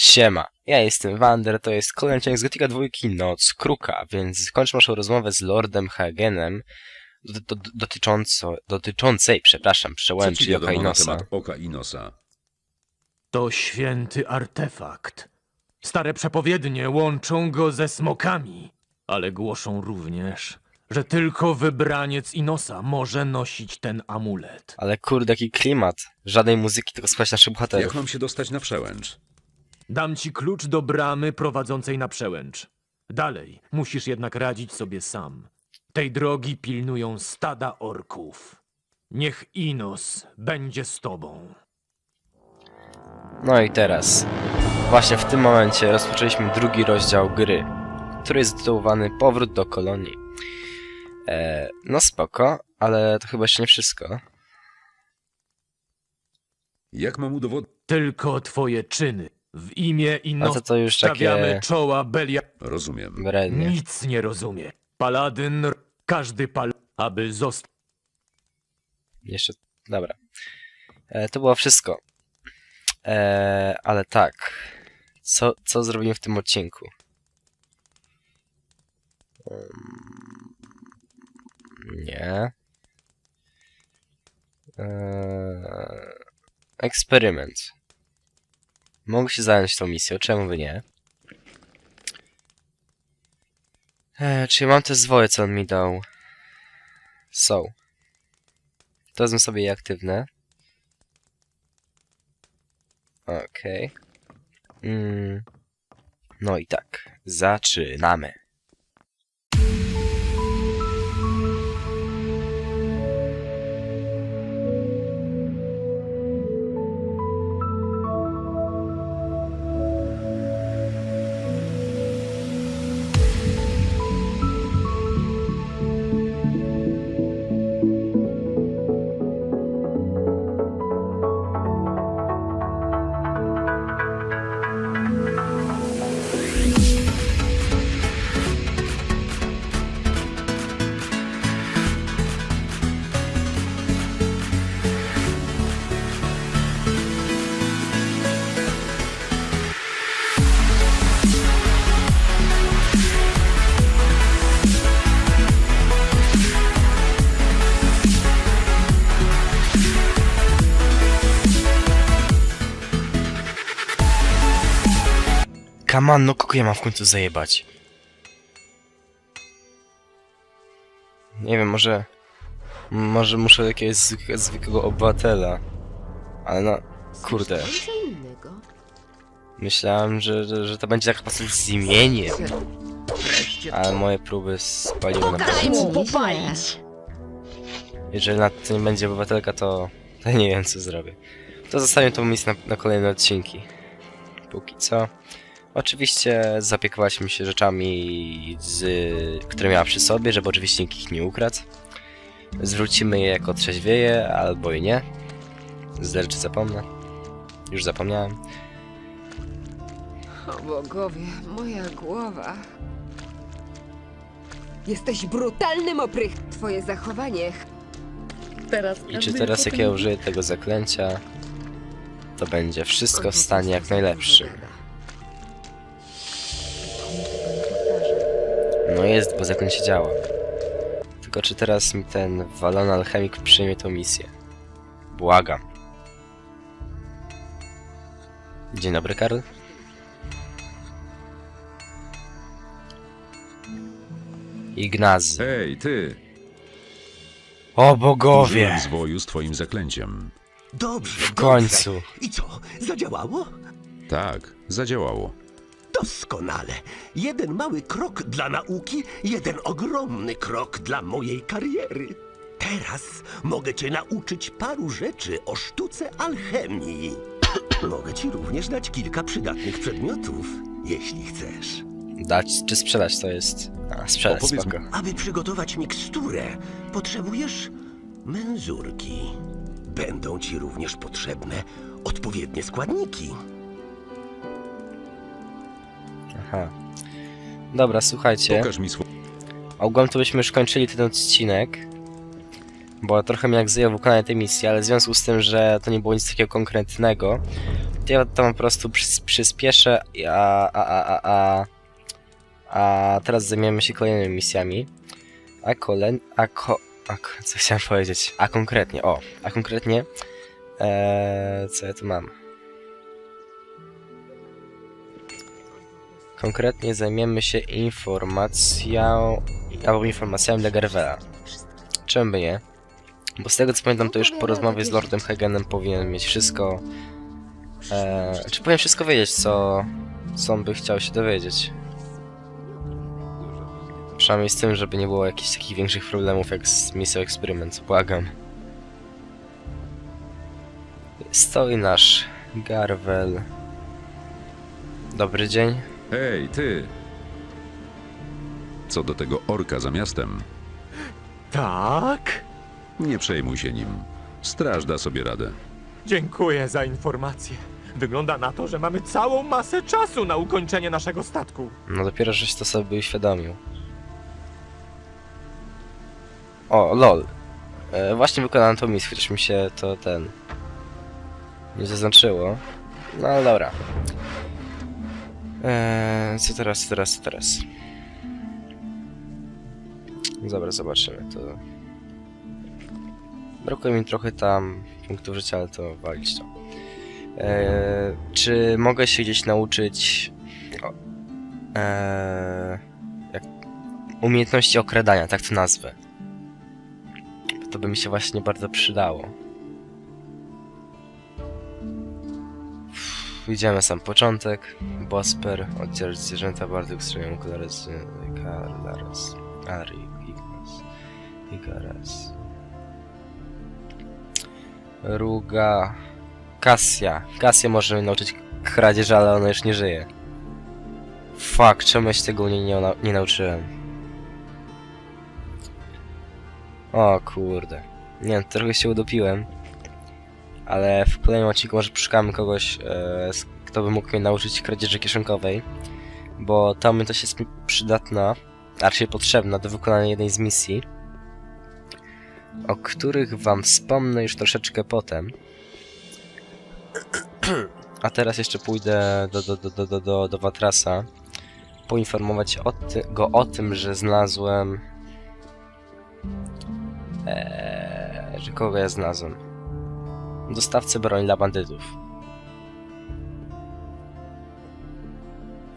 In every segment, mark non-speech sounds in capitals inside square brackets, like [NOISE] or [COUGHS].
Siema, ja jestem Wander, to jest kolejny odcinek z Gotika dwójki Noc Kruka, więc kończę naszą rozmowę z Lordem Hagenem do, do, dotycząco, dotyczącej, przepraszam, Co przełęczy ci wiadomo na Inosa. temat oka Inosa? To święty artefakt. Stare przepowiednie łączą go ze smokami, ale głoszą również, że tylko wybraniec Inosa może nosić ten amulet. Ale kurde, jaki klimat. Żadnej muzyki, tylko słuchać naszych Jak bohaterów. mam się dostać na przełęcz? Dam ci klucz do bramy prowadzącej na przełęcz. Dalej musisz jednak radzić sobie sam. Tej drogi pilnują stada orków. Niech Inos będzie z tobą. No i teraz, właśnie w tym momencie rozpoczęliśmy drugi rozdział gry, który jest zatytułowany Powrót do kolonii. E, no spoko, ale to chyba jeszcze nie wszystko. Jak mam udowodnić? Tylko twoje czyny. W imię A to to już stawiamy takie czoła Belia. Rozumiem. brednie. Nic nie rozumie. Paladyn, r- każdy pal, aby został. Jeszcze, dobra. E, to było wszystko. E, ale tak. Co, co zrobimy w tym odcinku? Um, nie. E, eksperyment. Mogę się zająć tą misją, czemu by nie? E, czy ja mam te zwoje, co on mi dał? Są. To wezmę sobie je aktywne. Okej. Mm. No i tak. Zaczynamy. Kaman, no kogo ja mam w końcu zajebać? Nie wiem, może... Może muszę jakiegoś zwyk- zwykłego obywatela. Ale no... Kurde. Myślałem, że, że, że to będzie taka po prostu z imieniem. Ale moje próby spaliły na pewno. Jeżeli na to nie będzie obywatelka, to, to nie wiem co zrobię. To zostawię tą misję na, na kolejne odcinki. Póki co. Oczywiście zapiekowaliśmy się rzeczami, z, które miała przy sobie, żeby oczywiście nikt ich nie ukradł. Zwrócimy je jako trzeźwieje, albo i nie. Zależy zapomnę. Już zapomniałem. O bogowie, moja głowa. Jesteś brutalnym oprych. Twoje zachowanie. Teraz I czy teraz jak ja użyję tego zaklęcia, to będzie wszystko w stanie jak najlepszym. No jest, bo zaklęcie działa. Tylko czy teraz mi ten walony alchemik przyjmie tą misję? Błagam. Dzień dobry, Karl. Ignazy. Hej, ty! O bogowie! Użyłem zwoju z twoim zaklęciem. Dobrze, W końcu. Dobrze. I co, zadziałało? Tak, zadziałało. Doskonale. Jeden mały krok dla nauki, jeden ogromny krok dla mojej kariery. Teraz mogę cię nauczyć paru rzeczy o sztuce alchemii. [COUGHS] mogę ci również dać kilka przydatnych przedmiotów, jeśli chcesz. Dać czy sprzedać to jest... A, sprzedać, Opowiedz spoko. Aby przygotować miksturę, potrzebujesz menzurki. Będą ci również potrzebne odpowiednie składniki. Aha. Dobra, słuchajcie. Pokaż mi ogółem to byśmy już kończyli ten odcinek. Bo trochę mnie jak zajęło wykonanie tej misji, ale w związku z tym, że to nie było nic takiego konkretnego, to ja to po prostu przys przyspieszę, a, a, a, a, a, a teraz zajmiemy się kolejnymi misjami. A kolen... A ko... A, co chciałem powiedzieć? A konkretnie, o, a konkretnie... Eee, co ja tu mam? Konkretnie zajmiemy się informacją... albo informacjami dla Garvela. Czemu by nie? Bo z tego co pamiętam, to już po rozmowie z Lordem Hagenem powinien mieć wszystko... Eee, czy powinien wszystko wiedzieć, co... co on by chciał się dowiedzieć. Przynajmniej z tym, żeby nie było jakichś takich większych problemów jak z misją eksperyment, błagam. Stoi nasz Garvel. Dobry dzień. Hej, ty! Co do tego orka za miastem, Tak? nie przejmuj się nim. Straż da sobie radę. Dziękuję za informację. Wygląda na to, że mamy całą masę czasu na ukończenie naszego statku. No dopiero żeś to sobie uświadomił. O, lol. E, właśnie wykonałem tą misję, chociaż mi się to ten... Nie zaznaczyło. No ale dobra. E, co teraz, co teraz, co teraz? Dobra, zobaczymy to. Brakuje mi trochę tam punktów życia, ale to walić to. E, czy mogę się gdzieś nauczyć Eee, jak umiejętności okradania, tak to nazwę. To by mi się właśnie bardzo przydało. Uff, Idziemy sam początek. Bosper, oddział zwierzęta, bardzo strzelają Kulares, Kalares, Ari, Ignas, Igares. Ruga, Kasja. Kasja może nauczyć kradzieży, ale ona już nie żyje. Fuck, czemu ja się tego nie, nie, na- nie nauczyłem? O kurde. Nie trochę się udopiłem. Ale w kolejnym odcinku może poszukamy kogoś, e, kto by mógł mnie nauczyć kradzieży kieszonkowej. Bo ta umiejętność jest mi przydatna, a raczej potrzebna do wykonania jednej z misji. O których wam wspomnę już troszeczkę potem. A teraz jeszcze pójdę do, do, do, do, do, do, do Watrasa poinformować o ty, go o tym, że znalazłem. Eee, że kogo ja znalazłem? Dostawcę broni dla bandytów.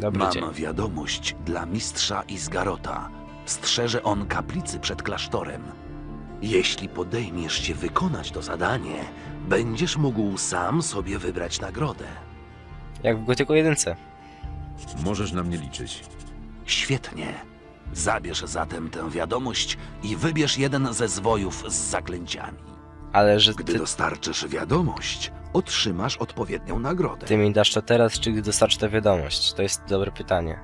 Dobry dzień. Mam wiadomość dla mistrza Izgarota. Strzeże on kaplicy przed klasztorem. Jeśli podejmiesz się wykonać to zadanie, będziesz mógł sam sobie wybrać nagrodę. Jak w Gotyku jedynce. Możesz na mnie liczyć. Świetnie. Zabierz zatem tę wiadomość i wybierz jeden ze zwojów z zaklęciami. Ale że Gdy ty, dostarczysz wiadomość, otrzymasz odpowiednią nagrodę. ty mi dasz to teraz, czy gdy dostarczy tę wiadomość? To jest dobre pytanie.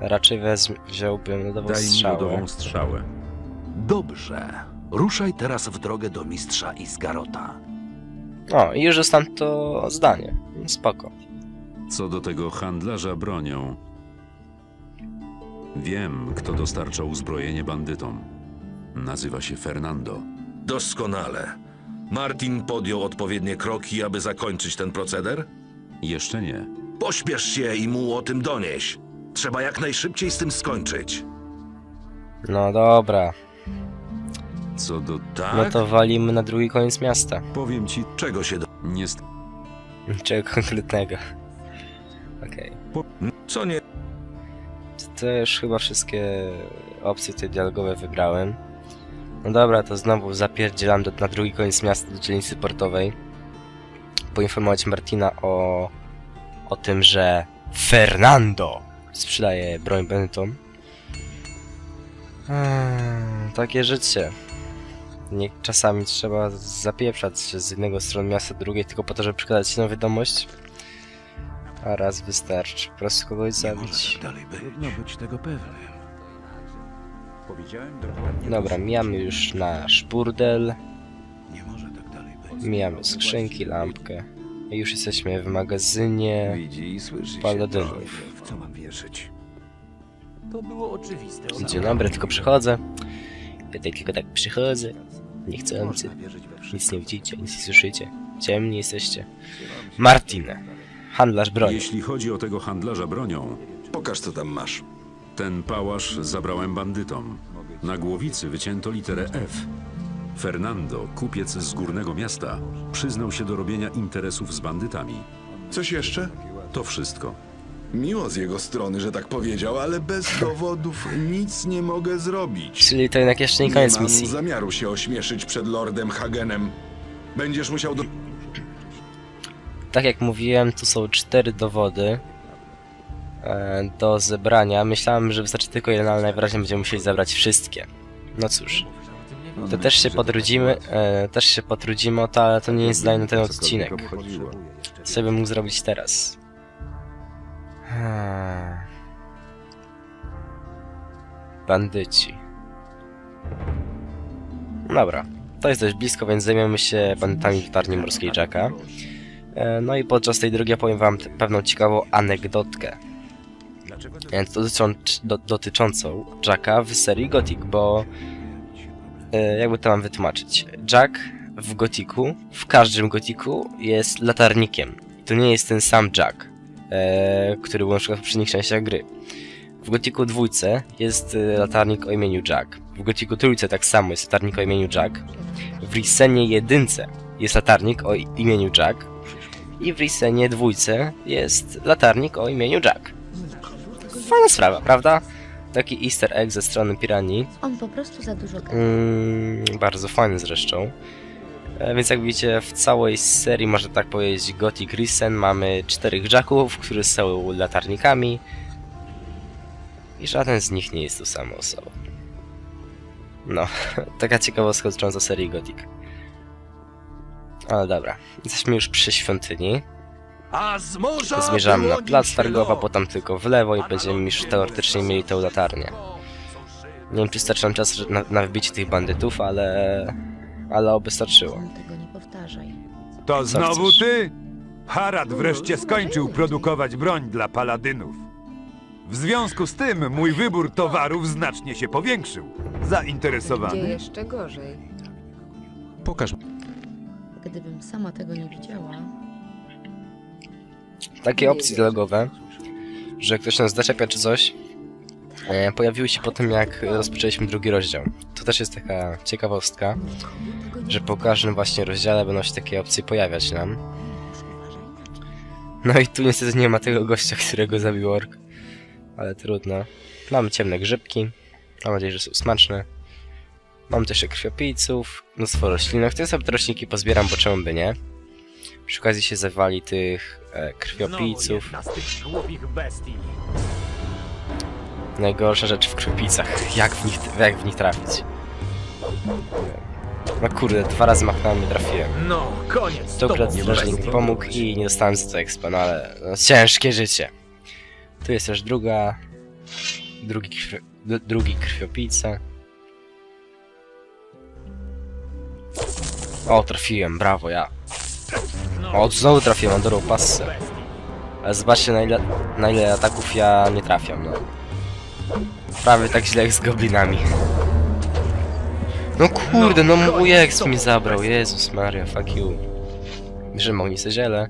Raczej wezm- wziąłbym lodową Daj mi strzałę. lodową strzałę. Dobrze. Ruszaj teraz w drogę do mistrza Izgarota. O, i już dostałem to zdanie. Spoko. Co do tego handlarza bronią, wiem, kto dostarcza uzbrojenie bandytom. Nazywa się Fernando. Doskonale. Martin podjął odpowiednie kroki, aby zakończyć ten proceder? Jeszcze nie. Pośpiesz się i mu o tym donieś. Trzeba jak najszybciej z tym skończyć. No dobra. Co do... Tak? No to walimy na drugi koniec miasta. Powiem ci, Czego się do... nie... st- Czego konkretnego? Okej. Co nie... To już chyba wszystkie opcje te dialogowe wybrałem. No dobra, to znowu zapierdzielam do, na drugi koniec miasta do dzielnicy portowej. Poinformować Martina o, o tym, że Fernando sprzedaje broń bandytom. Eee, takie życie. Nie, czasami trzeba zapieprzać się z jednego strony miasta do drugiej tylko po to, żeby przekazać jedną wiadomość. A raz wystarczy. Po prostu kogoś zabić. dalej być. Trudno być tego pewnym. Powiedziałem dokładnie. Dobra, mijamy już nasz burdel, Nie może tak dalej być. mijamy skrzynki, lampkę. I już jesteśmy w magazynie. Widzi i słyszy się. Paladynów. W co mam wierzyć? To było oczywiste. Dzień dobry, tylko przychodzę. Ja tutaj tylko tak przychodzę. Niechcący. Można wierzyć we wszystko. Nic nie widzicie, nic nie słyszycie. Ciemni jesteście. Martin. Handlarz broni. Jeśli chodzi o tego handlarza bronią, Pokaż, co tam masz. Ten pałasz zabrałem bandytom. Na głowicy wycięto literę F. Fernando, kupiec z górnego miasta, przyznał się do robienia interesów z bandytami. Coś jeszcze? To wszystko. Miło z jego strony, że tak powiedział, ale bez dowodów nic nie mogę zrobić. Czyli to jednak jeszcze nie Nie koniec mam misji. zamiaru się ośmieszyć przed Lordem Hagenem. Będziesz musiał do... Tak jak mówiłem, tu są cztery dowody e, do zebrania. Myślałem, że wystarczy tylko jeden, ale najwyraźniej będziemy musieli zebrać wszystkie. No cóż, to też się potrudzimy, e, też się potrudzimy o to, ale to nie jest zdanie na ten odcinek. Co bym mógł zrobić teraz? Hmm. Bandyci. Dobra, to jest dość blisko, więc zajmiemy się bandytami w tarni morskiej Jacka. E, No i podczas tej drugiej opowiem wam t- pewną ciekawą anegdotkę. Do, dotyczącą Jacka w serii Gothic, bo e, jakby to mam wytłumaczyć. Jack w Gothicu, w każdym Gothicu jest latarnikiem. To nie jest ten sam Jack, e, który był na przykład w poprzednich częściach gry. W Gothicu dwójce jest e, latarnik o imieniu Jack. W Gothicu trójce tak samo jest latarnik o imieniu Jack. W Risenie jedynce jest latarnik o imieniu Jack. I w Risenie dwójce jest latarnik o imieniu Jack. Fajna sprawa, prawda? Taki easter egg ze strony Piranii. On po prostu za dużo gada. Mm, bardzo fajny zresztą. E, Więc jak widzicie, w całej serii, można tak powiedzieć, Gothic Risen mamy czterech Jacków, którzy są latarnikami. I żaden z nich nie jest tą samą osobą. No, [LAUGHS] taka ciekawostka dotycząca serii Gothic. Ale dobra, jesteśmy już przy świątyni. A z morza Zmierzamy na plac się targowy, a lot. potem tylko w lewo i będziemy już teoretycznie mieli tę latarnię. Nie wiem, czy starczy nam czasu na, na wbicie tych bandytów, ale... Ale oby starczyło. Tego nie powtarzaj. To Co znowu chcesz? ty? Harad wreszcie skończył produkować broń dla paladynów. W związku z tym mój wybór towarów znacznie się powiększył. Gdzie Zainteresowany? jeszcze gorzej? Pokaż Gdybym sama tego nie widziała, Takie opcje dialogowe, że ktoś nas zaczepia czy coś, e, pojawiły się po tym, jak rozpoczęliśmy drugi rozdział. To też jest taka ciekawostka, że po każdym właśnie rozdziale będą się takie opcje pojawiać nam. No i tu niestety nie ma tego gościa, którego zabił ork. Ale trudno. Mamy ciemne grzybki. Mam nadzieję, że są smaczne. Mam też krwiopijców, mnóstwo roślinek. To ja sobie te roślinki pozbieram, bo czemu by nie. Przy okazji się zawali tych e, krwiopijców. Najgorsza rzecz w krwiopijcach. Jak w nich, jak w nich trafić? No kurde, dwa razy machnąłem, nie trafiłem. No, koniec. To akurat było strażnik mi pomógł i nie dostałem za to expa, no ale no, ciężkie życie. Tu jest też druga... Drugi, krwi, drugi krwiopijca. O, trafiłem, brawo, ja. O, znowu trafiłem, mam dobrą passę. Ale zobaczcie na ile, na ile ataków ja nie trafiam, no. Prawie tak źle jak z goblinami. No kurde, no mój ex mi zabrał, Jezus Maria, fuck you. Bierzemy ognice ziele.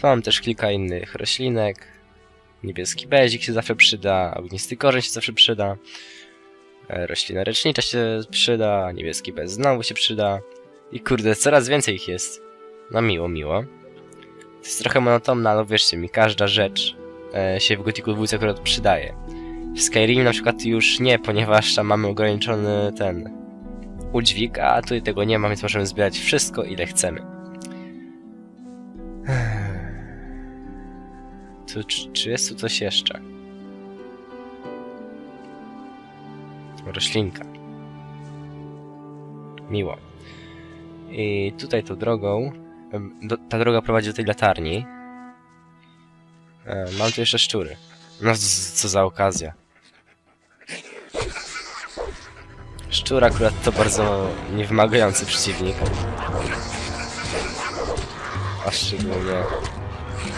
Tu mam też kilka innych roślinek. Niebieski bezik się zawsze przyda, ognisty korzeń się zawsze przyda. E, Roślina lecznicza się przyda, niebieski bez znowu się przyda. I kurde, coraz więcej ich jest. No miło, miło. Jest trochę monotonne, ale wierzcie mi, każda rzecz e, się w Gothicu 2 akurat przydaje. W Skyrim na przykład już nie, ponieważ tam mamy ograniczony ten udźwig, a tutaj tego nie ma, więc możemy zbierać wszystko ile chcemy. Tu, czy, czy jest tu coś jeszcze? Roślinka. Miło. I tutaj tą drogą, do, ta droga prowadzi do tej latarni. E, mam tu jeszcze szczury. No co za okazja. Szczur akurat to bardzo niewymagający przeciwnik. A szczególnie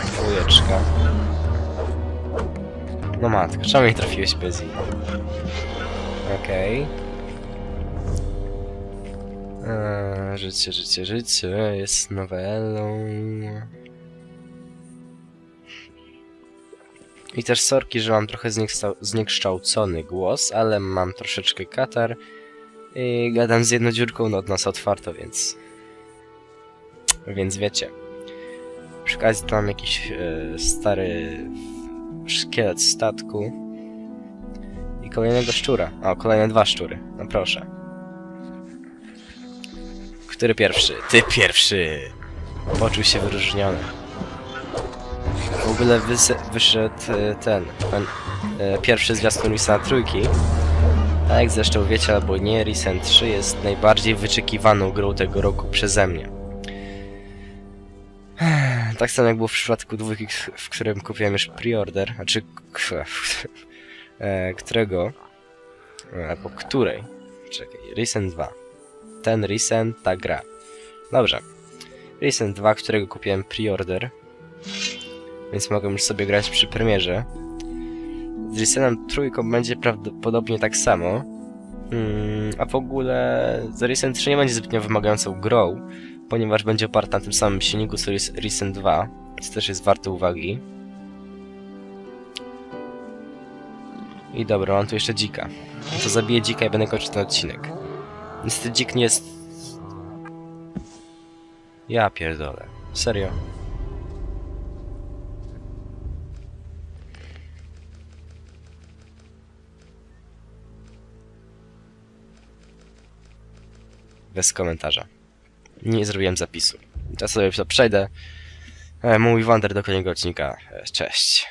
dwójeczka. No matko, czemu nie trafiłeś bez i? Okej. Eee, Życie, życie, życie jest nowelą. I też sorki, że mam trochę zniekształ- zniekształcony głos, ale mam troszeczkę katar i gadam z jedną dziurką od nas otwarto, więc... Więc wiecie. Przy okazji to mam jakiś e, stary szkielet statku i kolejnego szczura. O, kolejne dwa szczury. No proszę. Który pierwszy? Ty pierwszy! Poczuł się wyróżniony. W ogóle wyszedł e, ten, ten e, pierwszy zwiastun Risana trójki. A jak zresztą wiecie albo nie, Risen 3 jest najbardziej wyczekiwaną grą tego roku przeze mnie. Tak samo jak było w przypadku dwójki, w którym kupiłem już preorder, znaczy [LAUGHS] e, którego e, albo której czekaj, Risen 2 ten Risen, ta gra dobrze Risen 2, którego kupiłem preorder więc mogę już sobie grać przy premierze z Risenem trójką będzie prawdopodobnie tak samo Hmm, a w ogóle The Risen 3 nie będzie zbytnio wymagającą grą, ponieważ będzie oparta na tym samym silniku co Ris- Risen 2, co też jest warte uwagi. I dobra, mam tu jeszcze dzika. To zabiję dzika i będę kończył ten odcinek. Niestety dzik nie jest... Ja pierdolę. Serio. Bez komentarza. Nie zrobiłem zapisu. Teraz sobie przejdę. E, Mój wander do kolejnego odcinka. E, Cześć.